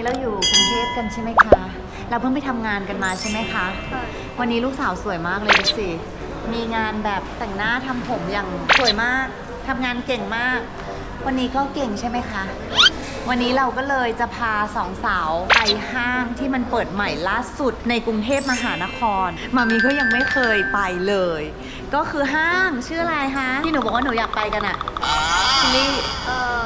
นี้เราอยู่กรุงเทพกันใช่ไหมคะ เราเพิ่งไปทำงานกันมาใช่ไหมคะ วันนี้ลูกสาวสวยมากเลยดูสิ มีงานแบบแต่งหน้าทำผมอย่างสวยมาก ทำงานเก่งมาก วันนี้ก็เก่งใช่ไหมคะ วันนี้เราก็เลยจะพาสองสาวไปห้างที่มันเปิดใหม่ล่าสุดในกรุงเทพมหานคร มามีก็ยังไม่เคยไปเลย ก็คือห้างชื่ออะไรคะที่หนูบอกว่าหนูอยากไปกันอะชิลลี่เอ่อ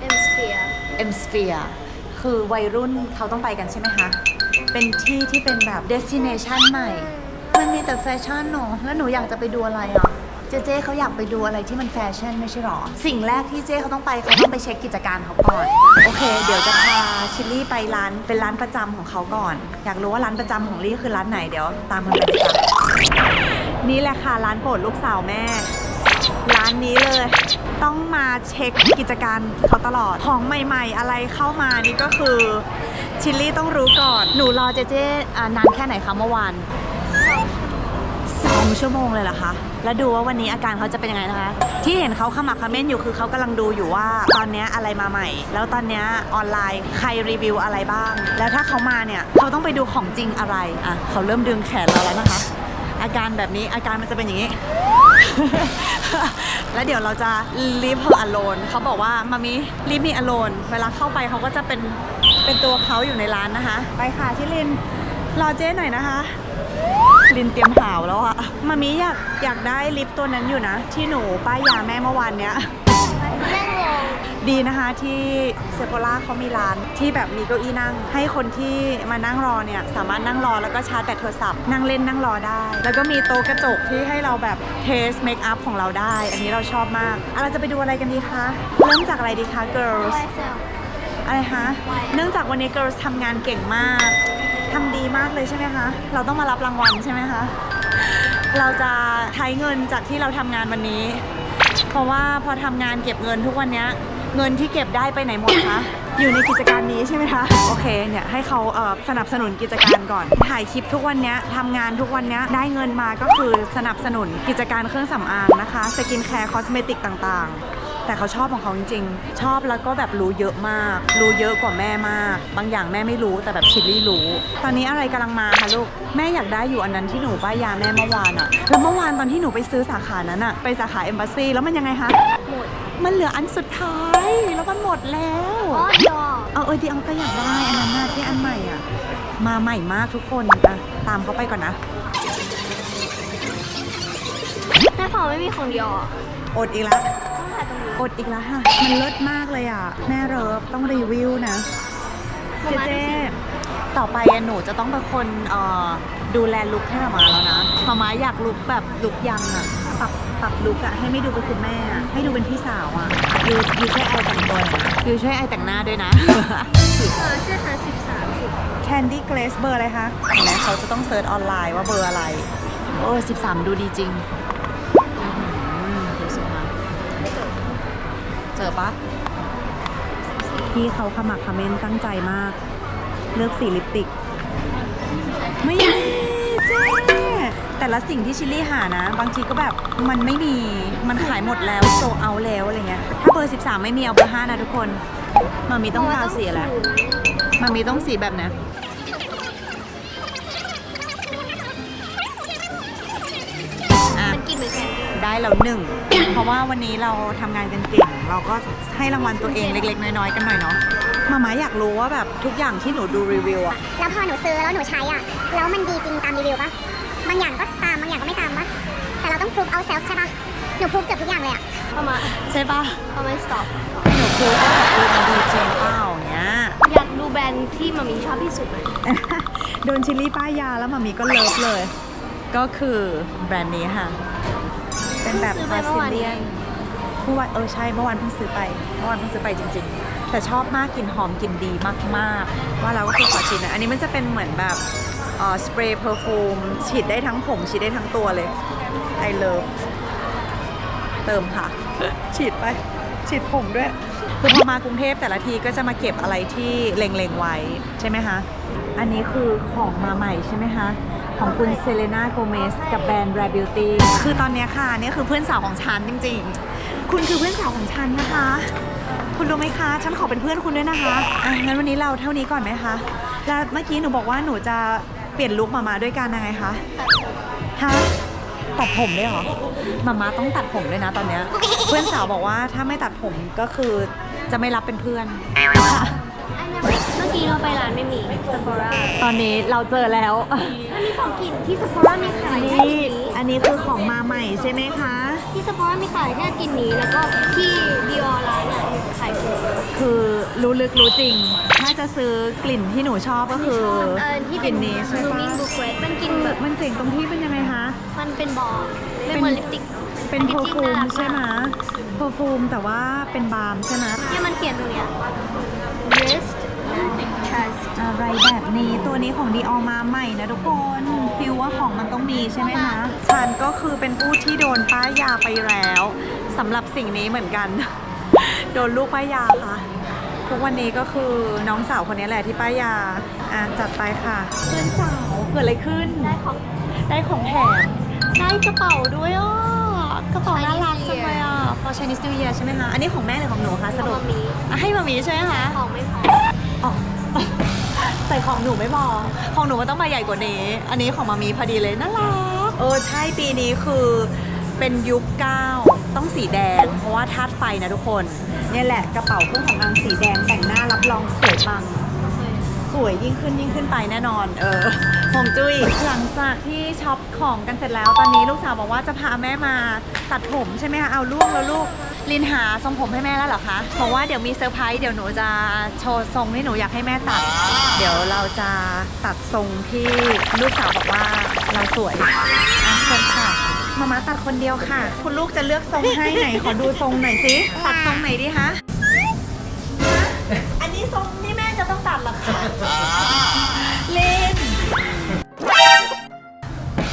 เอ็มสเฟีย เอ็มสเฟีย คือวัยรุ่นเขาต้องไปกันใช่ไหมคะ เป็นที่ที่เป็นแบบ destination ใหม่ มันมีแต่แฟชั่นเนอะแล้วหนูอยากจะไปดูอะไรอะ เจเจเขาอยากไปดูอะไรที่มันแฟชั่นไม่ใช่หรอ สิ่งแรกที่เจเขาต้องไปเขาต้องไปเช็คกิจการเขาก่อน โอเค เดี๋ยวจะพาชิลลี่ไปร้านเป็นร้านประจำของเขาก่อน อยากรู้ว่าร้านประจำของลี่คือร้านไหนเดี๋ยว ตามมันไปเลยจ้ะนี่แหละค่ะร้านโปรดลูกสาวแม่ ร้านนี้เลย ต้องมาเช็คกิจการเขาตลอด ของใหม่ๆ อะไรเข้ามานี่ก็คือ ชิลลี่ต้องรู้ก่อน หนูรอเจเจอ่านานแค่ไหนคะเมื่อวานสองชั่วโมงเลยเหรอคะ แล้วดูว่าวันนี้อาการเขาจะเป็นยังไงนะคะ ที่เห็นเขาขมักขม้นอยู่คือเขากำลังดูอยู่ว่า ตอนนี้อะไรมาใหม่ แล้วตอนนี้ออนไลน์ใครรีวิวอะไรบ้าง แล้วถ้าเขามาเนี่ยเขาต้องไปดูของจริงอะไร อะเขาเริ่มดึงแขนเราแล้วนะคะ อาการแบบนี้อาการมันจะเป็นอย่างนี้ แล้วเดี๋ยวเราจะ leave her alone เขาบอกว่ามามิ leave me alone เวลาเข้าไปเขาก็จะเป็นเป็นตัวเขาอยู่ในร้านนะคะ ไปค่ะชิลิน รอเจ้หน่อยนะคะ ลินเตรียมหาวแล้วอะมามิอยากอยากได้ลิปตัวนั้นอยู่นะ ที่หนูป้ายยาแม่เมื่อวานเนี้ย ดีนะคะที่เซโ h ล่าเขามีร้านที่แบบมีเก้าอี้นั่ง ให้คนที่มานั่งรอเนี่ยสามารถนั่งรอแล้วก็ชาร์จแบตโทรศัพท์นั่งเล่นนั่งรอได้ แล้วก็มีโต๊ะกระจกที่ให้เราแบบเทสเมคอัพของเราได้ อันนี้เราชอบมากเราจะไปดูอะไรกันดีคะเริ่มจากอะไรดีคะ girls อะไรคะเนื่องจากวันนี้ girls ทำงานเก่งมากทำดีมากเลยใช่ไหมคะ เราต้องมารับรางวัลใช่ไหมคะ เราจะใช้เงินจากที่เราทำงานวันนี้ เพราะว่าพอทำงานเก็บเงินทุกวันเนี้ย เงินที่เก็บได้ไปไหนหมดคะ อยู่ในกิจการนี้ใช่ไหมคะ โอเค เนี่ยให้เขาเอ่อสนับสนุนกิจการก่อน ถ่ายคลิปทุกวันเนี้ยทำงานทุกวันเนี้ยได้เงินมาก็คือสนับสนุนกิจการเครื่องสำอางนะคะ สกินแคร์ คอสเมติกต่างๆ แต่เขาชอบของเขาจริงๆ ชอบแล้วก็แบบรู้เยอะมาก รู้เยอะกว่าแม่มาก บางอย่างแม่ไม่รู้แต่แบบชิลลี่รู้ ตอนนี้อะไรกำลังมาคะลูก แม่อยากได้อยู่อันนั้นที่หนูป้ายยาแม่เมื่อวานอะแล้วเมื่อวานตอนที่หนูไปซื้อสาขานั้นอะไปสาขาเอมบ s ซีแล้วมันยังไงคะ มดมันเหลืออันสุดท้าย แล้วมันหมดแล้ว อ๋อดอเอาเออดีเอาก็อยากได้อันนั้นน่ะที่อันใหม่อะ มาใหม่มากทุกคนอะตามเขาไปก่อนนะแม่พอไม่มีของดออดอีกแล้ว ต้องถ่ายตรงนี้อดอีกแล้วค่ะ มันเลิศมากเลยอะ แม่เริฟต้องรีวิวนะ เจเจ ต่อไปอะหนูจะต้องเป็นคนเอ่อดูแลลุคให้มามาแล้วนะมามาอยากลุคแบบลุคยังอะ ปรับปรับลุคอะให้ไม่ดูเป็นคุณแม่อะให้ดูเป็นพี่สาวอะยูยูช่วยไอแต่งตัวหน่อยนะยูช่วยไอแต่งหน้าด้วยนะเออใช่ค่ะสิบสามสิบ Candy Glaze เบอร์อะไรคะเห็นไหมเขาจะต้องเซิร์ชออนไลน์ว่าเบอร์อะไร โอ้สิบสามดูดีจริงอื้อหือดูสิคะไม่จบเจอปะพี่เขาขมักเขม้นตั้งใจมาก เลือกสีลิปสติก ไม่มีเจ๊ แต่ละสิ่งที่ชิลลี่หานะ บางทีก็แบบมันไม่มีมันขายหมดแล้วโซเอาแล้วอะไรเงี้ยถ้าเบอร์ 13 ไม่มีเอาเบอร์5นะทุกคนมามีต้องทาสีอะไรมามีต้องสีแบบไหนอะมันกินเหมือนแคนได้แล้วหนึ่ง เพราะว่าวันนี้เราทำงานกันเก่ง เราก็ให้รางวัลตัวเองเล็ก ๆ น้อยๆกันหน่อยเนาะมาม่าอยากรู้ว่าแบบทุกอย่างที่หนูดูรีวิวอะแล้วพอหนูซื้อแล้วหนูใช้อะแล้วมันดีจริงตามรีวิวปะ บางอย่างก็ตามบางอย่างก็ไม่ตามปะแต่เราต้องพรูฟเอาเซลฟ์ใช่ปะหนูพรูฟเกือบทุกอย่างเลยอะประมาณใช่ปะประมาณ stop หนูคือว่าแบบดูมันดีจริงเปล่าอย่างเงี้ยอยากดูแบรนด์ที่มามีชอบที่สุดไหมโดนชิลลี่ป้ายยาแล้วมามีก็เลิฟเลย ก็คือแบรนด์นี้ค่ะ เป็นแบบซื้อบราเมื่ซิอวานเลีนี้ยนเมื่อวานเออใช่เมื่อวานเพิ่งซื้อไปเมื่อวานเพิ่งซื้อไปจริง ๆ แต่ชอบมากกลิ่นหอมกลิ่นดีมากๆ ว่าแล้วก็คือขอชิมนะอันนี้มันจะเป็นเหมือนแบบเอ่อสเปรย์เพอร์ฟูมฉีดได้ทั้งผม ฉีดได้ทั้งตัวเลย I love เติมค่ะ ฉีดไป ฉีดผมด้วย คือพอมากรุงเทพแต่ละทีก็จะมาเก็บอะไรที่เล็งๆไว้ใช่ไหมคะ อันนี้คือของมาใหม่ใช่ไหมคะของคุณเซเลนาโกเมสกับแบรนด์ r a Beauty คือตอนเนี้ยค่ะอันนี่คือเพื่อนสาวของฉันจริงๆ คุณคือเพื่อนสาวของฉันนะคะ คุณรู้ไหมคะ ฉันขอเป็นเพื่อนคุณด้วยนะคะอะงั้นวันนี้เราเท่านี้ก่อนไหมคะ แล้วเมื่อกี้หนูบอกว่าหนูจะ เปลี่ยนลุคมามาด้วยกันยังไงคะฮะตัดผมด้วยเหรอมามาต้องตัดผมด้วยนะตอนเนี้ย เพื่อนสาวบอกว่าถ้าไม่ตัดผมก็คือจะไม่รับเป็นเพื่อนเมื่อกี้เราไปร้านไม่มี Sephora ตอนนี้เราเจอแล้ว มันมีของกินที่ Sephora มีขายแค่นี่กินนี้อันนี้คือของมาใหม่ใช่ไหมคะ ที่ Sephora มีขายแค่กินนี้แล้วก็ที่ Dior ร้านอะขายกินนี้คือรู้ลึกรู้จริง ถ้าจะซื้อกลิ่นที่หนูชอบก็คือเออที่กเป็ลิ่นนนี้ใช่ลูปะมินบุกเวตมันกินแบบมันเจ๋งตรงที่เป็นยังไงคะ มันเป็นบอลไม่เหมือนลิปสติกเป็นเพอร์ฟูมใช่ไหมเพอร์ฟูมแต่ว่าเป็นบาล์มใช่ไหม เนี่ยมันเขียนตรงเนี้ย wrist trust อะไรแบบนี้ตัวนี้ของดีออมาใหม่นะทุกคนฟิลว่าของมันต้องมีใช่ไหมคะฉันก็คือเป็นผู้ที่โดนป้ายยาไปแล้วสำหรับสิ่งนี้เหมือนกัน โดนลูกป้ายยาค่ะทุกวันนี้ก็คือน้องสาวคนนี้แหละที่ป้ายยาอะจัดไปค่ะเพื่อนสาวเกิดอะไรขึ้นได้ของได้ของแถมได้กระเป๋าด้วยอะกระเป๋าน่ารักจังเลยอะพอ Chinese New Year ใช่ไหมคะ อันนี้ของแม่หรือของหนูคะสของรุปมามีอะให้มามีใช่ไหมคะ ของไม่พอ ใส่ของหนูไม่พอของหนูมันต้องมาใหญ่กว่านี้ อันนี้ของมามีพอดีเลยน่ารักเออใช่ปีนี้คือเป็นยุคเก้าต้องสีแดง เพราะว่าธาตุไฟนะทุกคนเนี่ยแหละกระเป๋าเครื่องสำอางสีแดงแต่งหน้ารับรองสวยปังสวยยิ่งขึ้นยิ่งขึ้นไปแน่นอน เออหงจุ้ยหลังจากที่ช็อปของกันเสร็จแล้ว ตอนนี้ลูกสาวบอกว่าจะพาแม่มาตัดผมใช่ไหมคะเอาลูกแล้วลูก ลินหาทรงผมให้แม่แล้วเหรอคะบอกว่าเดี๋ยวมีเซอร์ไพรส์เดี๋ยวหนูจะโชว์ทรงที่หนูอยากให้แม่ตัด เดี๋ยวเราจะตัดทรงที่ลูกสาวบอกว่าเราสวยอะเชิญค่ะมามาตัดคนเดียวค่ะ คุณลูกจะเลือกทรงให้ไหนขอดูทรงหน่อยสิตัดทรงไหนดีคะอันนี้ทรงที่แม่จะต้องตัดเหรอคะล่น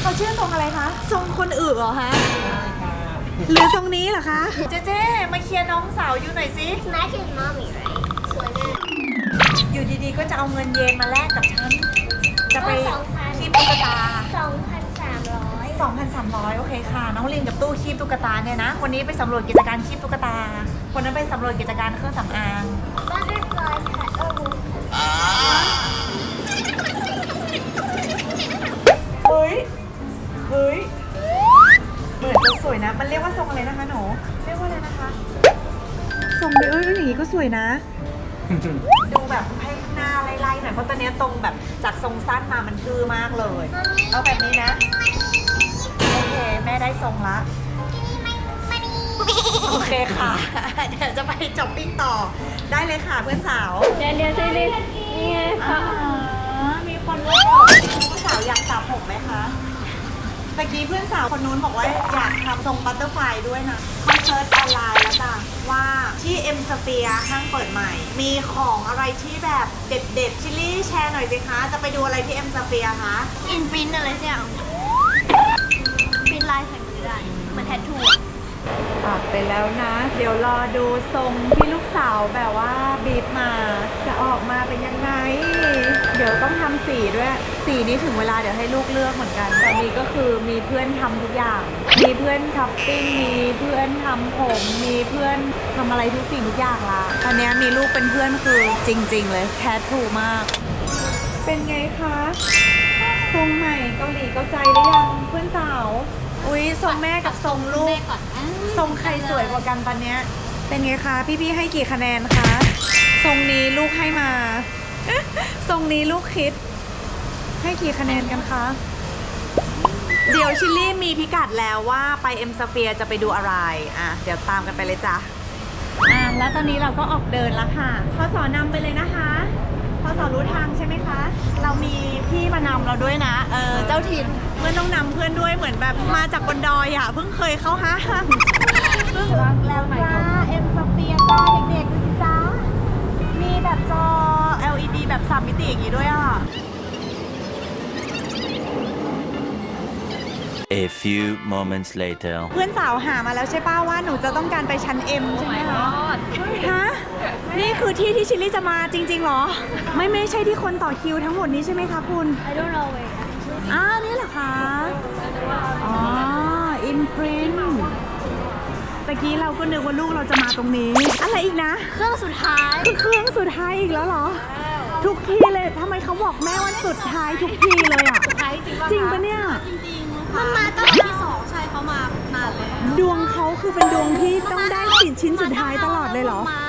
เขาชื่อทรงอะไรคะทรงคนอื่นเหรอคะ หรือทรงนี้เหรอคะ เจเจมาเคลียร์น้องสาวอยู่หน่อยสิ Imagine mommy right สวยมากอยู่ดีๆ ก็จะเอาเงินเยนมาแลกกับฉัน จะไปสองพันคีบตุ๊กตา 2,300 2,300 โอเคค่ะ น้องลินกับตู้คีบตุ๊กตาเนี่ยนะ คนนี้ไปสำรวจกิจการคีบตุ๊กตา คนนั้นไปสำรวจกิจการเครื่องสำอาง Butterfly cut oh เฮ้ย เฮ้ยเห มือนจะสวยนะ มันเรียกว่าทรงอะไรนะคะหนูเรียกว่าอะไรนะคะ ทรงเอ้ยอย่างนี้ก็สวยนะ ดูแบบให้หน้าไล่ๆหน่อยเพราะตอนนี้ตรงแบบจากทรงสั้นมามันคือมากเลย เอาแบบนี้นะ โอเค แม่ได้ทรงละ โอเคค่ะ เดี๋ยวจะไปจ็อปปิ้งต่อ ได้เลยค่ะเพื่อนสาว เดี๋ยวเดี๋ยวเดี๋ยวนี่ไงอ่าค่ะ มีคนบอกเพื่อนสาวอยากสระผมไหมคะ ตะกี้เพื่อนสาวคนนู้นบอกว่าอยากทำทรงบัตเตอร์ไฟด้วยนะเขาเซิร์ชออนไลน์แล้วจ้ะว่าที่เอ็มสเปียห้างเปิดใหม่ มีของอะไรที่แบบเด็ดๆชิลลี่แชร์หน่อยสิคะ จะไปดูอะไรที่เอ็มสเปียคะ อินปรินอะไรสักอย่างปรินลายใส่มือได้เหมือนแทททูตัดไปแล้วนะ เดี๋ยวรอดูทรงที่ลูกสาวแบบว่าบีบมาจะ ออกมาเป็นยังไง เดี๋ยวต้องทำสีด้วย สีนี้ถึงเวลาเดี๋ยวให้ลูกเลือกเหมือนกันตอนนี้ก็คือมีเพื่อนทำทุกอย่าง มีเพื่อนช้อปปิ้ง มีเพื่อนทำผม มีเพื่อนทำอะไรทุกสิ่งทุกอย่างละ ตอนนี้มีลูกเป็นเพื่อนคือจริง ๆ เลยแท้ทรูมาก เป็นไงคะทรงใหม่เกาหลีเกาใจหรือยังเพื่อนสาว อุ้ยทรงแม่กับทรงลูกก่อนอะทรงใครสวยกว่ากันตอนเนี้ยเป็นไงคะ พี่ๆให้กี่คะแนนคะ ทรงนี้ลูกให้มา ทรงนี้ลูกคิด ให้กี่คะแนนกันคะ เดี๋ยวชิลลี่มีพิกัดแล้วว่าไปเอ็มสเฟียจะไปดูอะไร อะ เดี๋ยวตามกันไปเลยจ้ะ อะ แล้วตอนนี้เราก็ออกเดินแล้วค่ะพอสอนำไปเลยนะคะพอสอรู้ทางใช่ไหมคะ เรามีพี่มานำเราด้วยนะ เออ เจ้าถิ่นเพื่อนต้องนำเพื่อนด้วยเหมือนแบบมาจากบนดอยอะ เพิ่งเคยเข้าห้างแล้วจ้าเอ็มสเฟียจ้าเด็ก แบบจอ LED แบบสามมิติอย่างนี้ด้วยอะ A few moments later. เพื่อนสาวหามาแล้วใช่ป้าว่าหนูจะต้องการไปชั้น M ใช่ไหมคะฮะ นี่คือที่ที่ชิลลี่จะมาจริงๆเหรอ ไม่ไม่ใช่ที่คนต่อคิวทั้งหมดนี้ใช่ไหมคะคุณ I don't know where อ่านี่เหรอคะ อ๋ออินพริน ตะกี้เราก็นึกว่าลูกเราจะมาตรงนี้ อะไรอีกนะ เครื่องสุดท้ายคือเครื่องสุดท้ายอีกแล้วเหรอ ทุกทีเลยทำไมเขาบอกแม่วันสุดท้ายทุกทีเลยอะ สุดท้ายจริงจริงปะเนี่ย จริงๆมันมาตั้งแต่ที่สองใช่เขามานานแล้วดวงเขาคือเป็นดวงที่ต้องได้ติดชิ้นสุดท้ายตลอดเลยเหรอ มา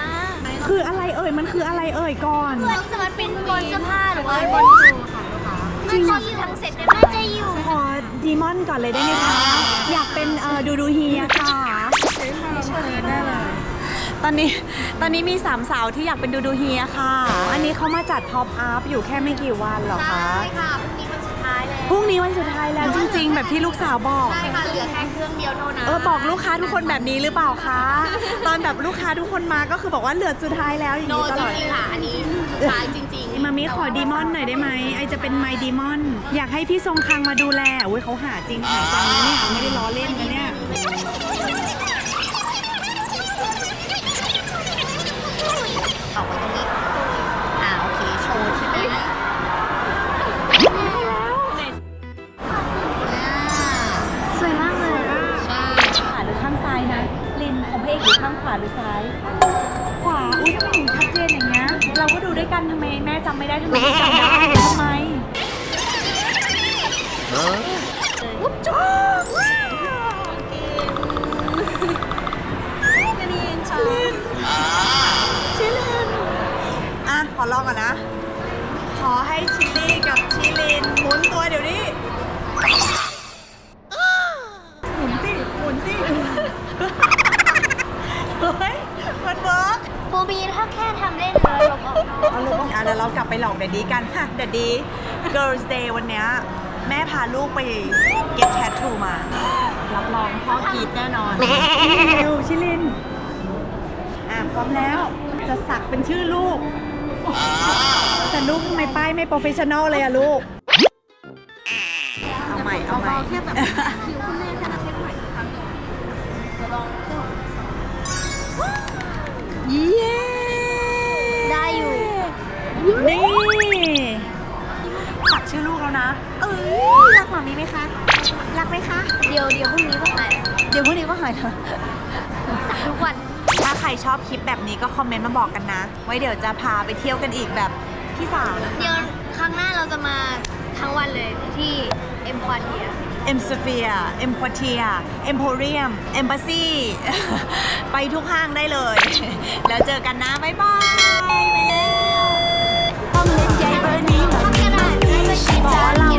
คืออะไรเอ่ยมันคืออะไรเอ่ยก่อนมันจะมันเป็นบนเสื้อผ้าหรือว่าบนตัวค่ะลูกค้าจริง มันจะอยู่ทั้งเซ็ตได้ไหมมันจะอยู่ ขอดีมอนก่อนเลยได้ไหมคะ อยากเป็นเอ่อดูดูเฮียค่ะ ได้เลยตอนนี้ตอนนี้มีสามสาวที่อยากเป็นดูดูเฮียค่ะ อันนี้เขามาจัดพ็อปอัพอยู่แค่ไม่กี่วันเหรอคะ ใช่ค่ะพรุ่งนี้วันสุดท้ายแล้วพรุ่งนี้วันสุดท้ายแล้วจริง ๆ แบบที่ลูกสาวบอก ใช่ค่ะเหลือแค่เครื่องเดียวเท่านั้นเออบอกลูกค้าทุกคนแบบนี้หรือเปล่าคะ ตอนแบบลูกค้าทุกคนมาก็คือบอกว่าเหลือสุดท้ายแล้วอย่างโนนี้ตจลอดริงๆค่ะ อันนี้สุดท้ายจริงๆมามิขอดีมอนหน่อยได้ไหมไอจะเป็นไมดีมอน อยากให้พี่ทรงคังมาดูแลอุ้ยเขาหาจริงหาจังนะเนี่ยไม่ได้ล้อเล่นนะเนี่ย ออกไว้ตรงนี้ อ่าโอเคโชว์ใช่ไหมสวยมากเลยอะใช่ขวาหรือข้างซ้ายนะ ลินของพระเอกอยู่ข้างขวาหรือซ้าย ขวา อุ้ยทำไมถึงชัดเจนอย่างเงี้ย เราก็ดูด้วยกันทำไมแม่จำไม่ได้ทำไมจำได้ทำไมอุ๊ ก่อนนะ ขอให้ชิลลี่กับชิลินหมุนตัวเดี๋ยวนี้หมุนสิหมุนสิเฮ้ยมันเวิร์กปูบีถ้าแค่ทำเล่นเลยลบออกเอาลูกอะเดี๋ยวเรากลับไปหลอกเดดดี้กันค่ะเดดดี้ Girls Day วันเนี้ยแม่พาลูกไป get tattoo มา รับรองพ่อกรีดแน่นอนเร็วชิลิน อะพร้อมแล้วจะสักเป็นชื่อลูก แต่ลูกทำไมป้ายไม่โปรเฟชชั่นอลเลยอะลูก เอาใหม่ เอาใหม่แค่แบบคิวคุณแม่แค่นั้นแค่ใหม่ครั้งหนึ่งจะลองเครื่องเย้ได้อยู่ นี่สักชื่อลูกแล้วนะ เอ้ยรักหมามีไหมคะ รักไหมคะ เดี๋ยวเดี๋ยวพรุ่งนี้ก็หาย เดี๋ยวพรุ่งนี้ก็หายเถอะสักทุกวัน ถ้าใครชอบคลิปแบบนี้ก็คอมเมนต์มาบอกกันนะ ไว้เดี๋ยวจะพาไปเที่ยวกันอีกแบบพี่สาวนะเดี๋ยวครั้งหน้าเราจะมาทั้งวันเลยที่เอ็มควอเทียเอ็มสเฟียเอ็มควอเทียเอ็มโพเรียมเอ็มบาซีไปทุกห้างได้เลย แล้วเจอกันนะบ๊ายบาย ไปเล้ว ต้องเล่นใหญ่เบอร์นี้แบบมีมาสีชีพอเรา